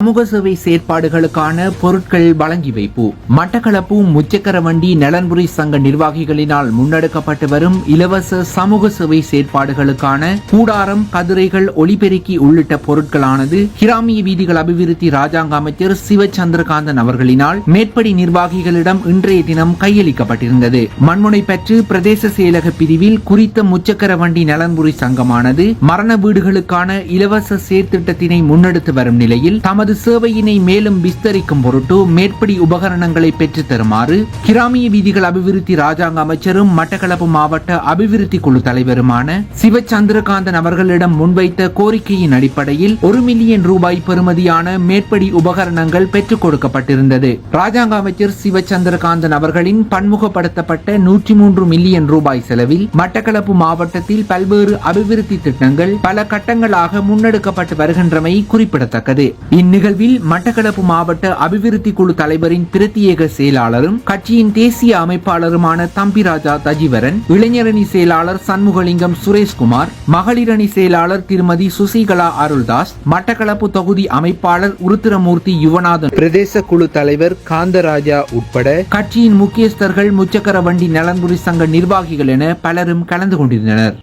சமூக சேவை செயற்பாடுகளுக்கான பொருட்கள் வழங்கி வைப்பு. மட்டக்களப்பு முச்சக்கர வண்டி நலன்புரி சங்க நிர்வாகிகளினால் முன்னெடுக்கப்பட்டு வரும் இலவச சமூக சேவை செயற்பாடுகளுக்கான கூடாரம் கதிரைகள் ஒளிபெருக்கி உள்ளிட்ட பொருட்களானது கிராமிய வீதிகள் அபிவிருத்தி ராஜாங்க அமைச்சர் சிவச்சந்திரகாந்தன் அவர்களினால் மேற்படி நிர்வாகிகளிடம் இன்றைய தினம் கையளிக்கப்பட்டிருந்தது. மண்முனை பற்று பிரதேச செயலக பிரிவில் குறித்த முச்சக்கர வண்டி நலன்புரி சங்கமானது மரண வீடுகளுக்கான இலவச செயற்திட்டத்தினை முன்னெடுத்து வரும் நிலையில் தமது தமது சேவையினை மேலும் விஸ்தரிக்கும் பொருட்டு மேற்படி உபகரணங்களை பெற்றுத் தருமாறு கிராமிய வீதிகள் அபிவிருத்தி ராஜாங்க அமைச்சரும் மட்டக்களப்பு மாவட்ட அபிவிருத்தி குழு தலைவருமான சிவச்சந்திரகாந்தன் அவர்களிடம் முன்வைத்த கோரிக்கையின் அடிப்படையில் ஒரு மில்லியன் ரூபாய் பெறுமதியான மேற்படி உபகரணங்கள் பெற்றுக் கொடுக்கப்பட்டிருந்தது. ராஜாங்க அமைச்சர் சிவச்சந்திரகாந்தன் அவர்களின் பன்முகப்படுத்தப்பட்ட நூற்றி மூன்று மில்லியன் ரூபாய் செலவில் மட்டக்களப்பு மாவட்டத்தில் பல்வேறு அபிவிருத்தி திட்டங்கள் பல கட்டங்களாக முன்னெடுக்கப்பட்டு வருகின்றமை குறிப்பிடத்தக்கது. இந்நிகழ்வில் மட்டக்களப்பு மாவட்ட அபிவிருத்தி குழு தலைவரின் பிரத்யேக செயலாளரும் கட்சியின் தேசிய அமைப்பாளருமான தம்பிராஜா தஜிவரன் இளைஞரணி செயலாளர் சண்முகலிங்கம் சுரேஷ்குமார் மகளிரணி செயலாளர் திருமதி சுசிகலா அருள்தாஸ் மட்டக்களப்பு தொகுதி அமைப்பாளர் உருத்திரமூர்த்தி யுவநாதன். பிரதேச குழு தலைவர் காந்தராஜா உட்பட கட்சியின் முக்கியஸ்தர்கள் முச்சக்கர வண்டி நலன்புரி சங்க நிர்வாகிகள் என பலரும் கலந்து கொண்டிருந்தனர்.